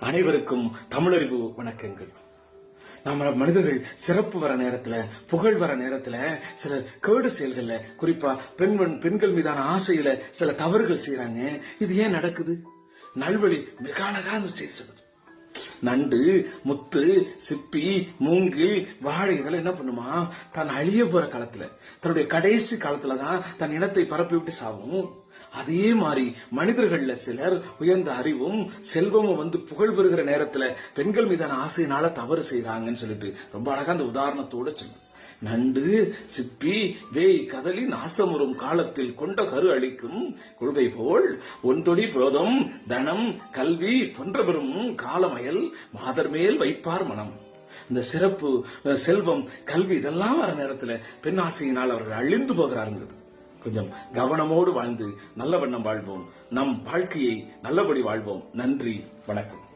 அனைவருக்கும் தமிழறிவு வணக்கங்கள். நம்ம மனிதர்கள் சிறப்பு வர நேரத்துல புகழ் வர நேரத்துல சில கேடு செயல்கள்ல குறிப்பா பெண் பெண்கள் மீதான ஆசையில சில தவறுகள் செய்யறாங்க இது ஏன் நடக்குது? நல்வழி மிக அழகா சொல்லுது. நண்டு முத்து சிப்பி மூங்கில் வாழை இதெல்லாம் என்ன பண்ணுமா? தன் அழிய போற காலத்துல தன்னுடைய கடைசி காலத்துல தான் தன் இனத்தை பரப்பி விட்டு சாவும். அதே மாதிரி மனிதர்கள்ல சிலர் உயர்ந்த அறிவும் செல்வமும் வந்து புகழ் பெறுகிற நேரத்துல பெண்கள் மீதான ஆசையினால தவறு செய்யறாங்கன்னு சொல்லிட்டு ரொம்ப அழகா அந்த உதாரணத்தோட சொல்லு நண்டு சிப்பி வேய் கதலி நாசமுறும் காலத்தில் கொண்ட கரு அளிக்கும் கொள்கை போல் ஒன்தொடி புரோதம் தனம் கல்வி போன்ற பெறும் காலமயல் மாதர் மேல் வைப்பார் மனம். இந்த சிறப்பு செல்வம் கல்வி இதெல்லாம் வர நேரத்துல பெண் ஆசையினால் அவர்கள் அழிந்து போகிறாருங்கிறது. கொஞ்சம் கவனமோடு வாழ்ந்து நல்ல வண்ணம் வாழ்வோம். நம் வாழ்க்கையை நல்லபடி வாழ்வோம். நன்றி. வணக்கம்.